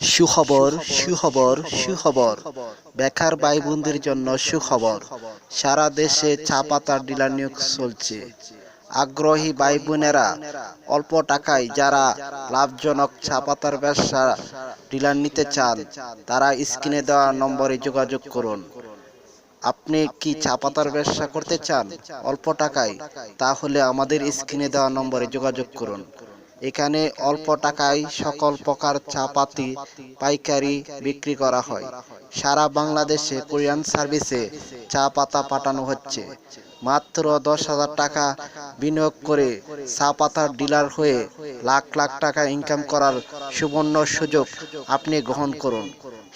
সুখবর সুখবর সুখবর বেকার ভাই বোনদের জন্য সুখবর। সারা দেশে চা পাতার ডিলার নিয়োগ চলছে। আগ্রহী ভাই বোনেরা অল্প টাকায় যারা লাভজনক চা পাতার ব্যবসা ডিলার নিতে চান তারা স্ক্রিনে দেওয়া নম্বরে যোগাযোগ করুন। আপনি কি চা পাতার ব্যবসা করতে চান? অল্প টাকায়। তাহলে আমাদের স্ক্রিনে দেওয়া নম্বরে যোগাযোগ করুন। এখানে অল্প টাকায় সকল প্রকার চা পাতি পাইকারি বিক্রি করা হয়। সারা বাংলাদেশে কোরিয়ান সার্ভিসে চা পাতা পাঠানো হচ্ছে। মাত্র দশ হাজার টাকা বিনিয়োগ করে চা পাতার ডিলার হয়ে লাখ লাখ টাকা ইনকাম করার সুবর্ণ সুযোগ আপনি গ্রহণ করুন।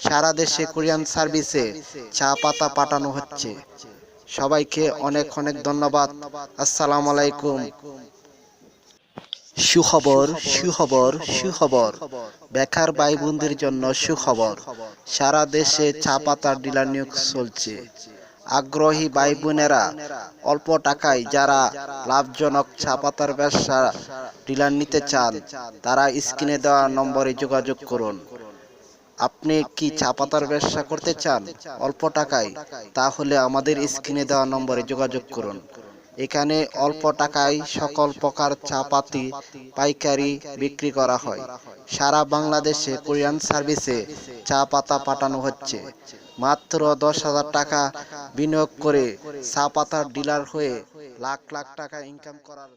সারা দেশে কোরিয়ান সার্ভিসে চা পাতা পাঠানো হচ্ছে। সবাইকে অনেক অনেক ধন্যবাদ। আসসালামু আলাইকুম। সুখবর সুখবর সুখবর বেকার ভাই বোনদের জন্য সুখবর। সারা দেশে চা পাতার ডিলার নিয়োগ চলছে। আগ্রহী ভাই বোনেরা অল্প টাকায় যারা লাভজনক চা পাতার ব্যবসা ডিলার নিতে চান তারা স্ক্রিনে দেওয়া নম্বরে যোগাযোগ করুন। আপনি কি চা পাতার ব্যবসা করতে চান? অল্প টাকায়। তাহলে আমাদের স্ক্রিনে দেওয়া নম্বরে যোগাযোগ করুন। এখানে অল্প টাকায় সকল প্রকার চা পাতি পাইকারি বিক্রি করা হয়। সারা বাংলাদেশে কোরিয়ান সার্ভিসে চা পাতা পাঠানো হচ্ছে। মাত্র দশ হাজার টাকা বিনিয়োগ করে চা পাতার ডিলার হয়ে লাখ লাখ টাকা ইনকাম করার